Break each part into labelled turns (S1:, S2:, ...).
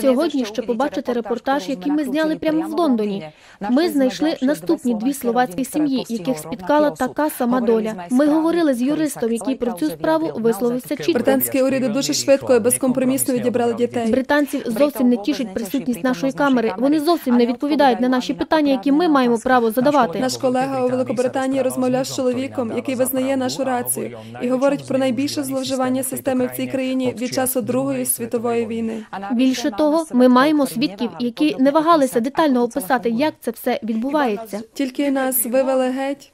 S1: Сьогодні ще побачите репортаж, який ми зняли прямо в Лондоні. Ми знайшли наступні дві словацькі сім'ї, яких спіткала така сама доля. Ми говорили з юристом, який про цю справу висловився чітко.
S2: Британські уряди дуже швидко і безкомпромісно відібрали дітей.
S1: Британців зовсім не тішить присутність нашої камери. Вони зовсім не відповідають на наші питання, які ми маємо право задавати.
S2: Наш колега у Великобританії розмовляв з чоловіком, який визнає нашу рацію, і говорить про найбільше зловживання системи в цій країні від часу Другої світової війни.
S1: Більше того, ми маємо свідків, які не вагалися детально описати, як це все відбувається.
S2: Тільки нас вивели геть,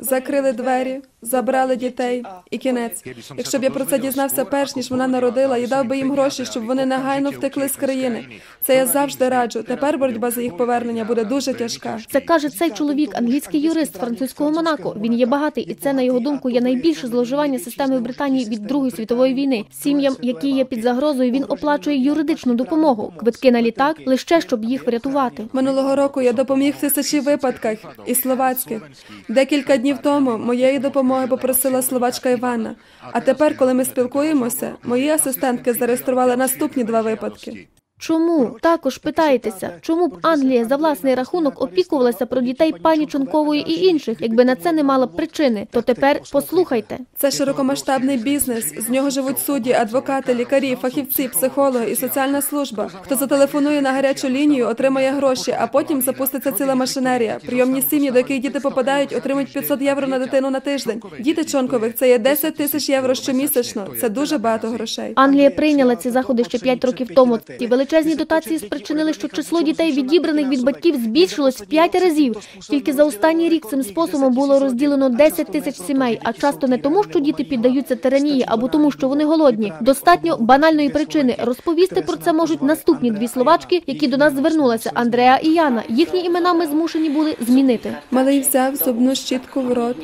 S2: закрили двері, забрали дітей і кінець. Якщо б я про це дізнався перш ніж вона народила, і дав би їм гроші, щоб вони негайно втекли з країни. Це я завжди раджу. Тепер боротьба за їх повернення буде дуже тяжка.
S1: Це каже цей чоловік, англійський юрист французького Монако. Він є багатий, і це на його думку є найбільше зловживання системи в Британії від Другої світової війни. Сім'ям, які є під загрозою, він оплачує юридичну допомогу, квитки на літак, лише щоб їх врятувати.
S2: Минулого року я допоміг в тисячі випадках і словацьких. Декілька днів тому моєї допомоги попросила словачка Івана. А тепер, коли ми спілкуємося, мої асистентки зареєстрували наступні два випадки.
S1: Чому також питаєтеся, чому б Англія за власний рахунок опікувалася про дітей пані Чонкової і інших, якби на це не мала б причини? То тепер послухайте.
S2: Це широкомасштабний бізнес. З нього живуть судді, адвокати, лікарі, фахівці, психологи і соціальна служба. Хто зателефонує на гарячу лінію, отримає гроші, а потім запуститься ціла машинерія. Прийомні сім'ї, до яких діти попадають, отримують 500 євро на дитину на тиждень. Діти чонкових це є 10 тисяч євро щомісячно. Це дуже багато грошей.
S1: Англія прийняла ці заходи ще 5 років тому. Ті величезні дотації спричинили, що число дітей, відібраних від батьків, збільшилось в 5 разів. Тільки за останній рік цим способом було розділено 10 тисяч сімей, а часто не тому, що діти піддаються тиранії, або тому, що вони голодні. Достатньо банальної причини. Розповісти про це можуть наступні дві словачки, які до нас звернулися Андреа і Яна. Їхні імена ми змушені були змінити.
S2: Малий взяв зубну щітку в рот.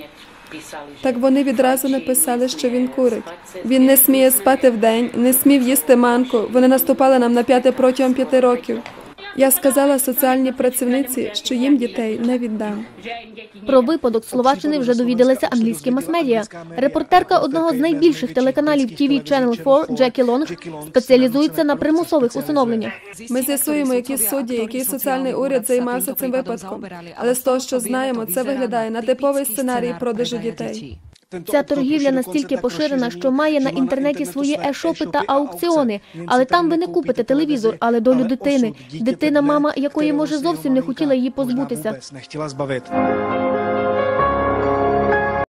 S2: Так вони відразу написали, що він курить. Він не сміє спати вдень, не смів їсти манку. Вони наступали нам на п'яте протягом п'яти років. Я сказала соціальній працівниці, що їм дітей не віддам.
S1: Про випадок Словаччини вже довідалися англійські мас-медіа. Репортерка одного з найбільших телеканалів TV Channel 4 Джекі Лонг спеціалізується на примусових усиновленнях.
S2: Ми з'ясуємо, які судді, який соціальний уряд займався цим випадком. Але з того, що знаємо, це виглядає на типовий сценарій продажу дітей.
S1: Ця торгівля настільки поширена, що має на інтернеті свої ешопи та аукціони. Але там ви не купите телевізор, але долю дитини. Дитина, мама якої може зовсім не хотіла її позбутися.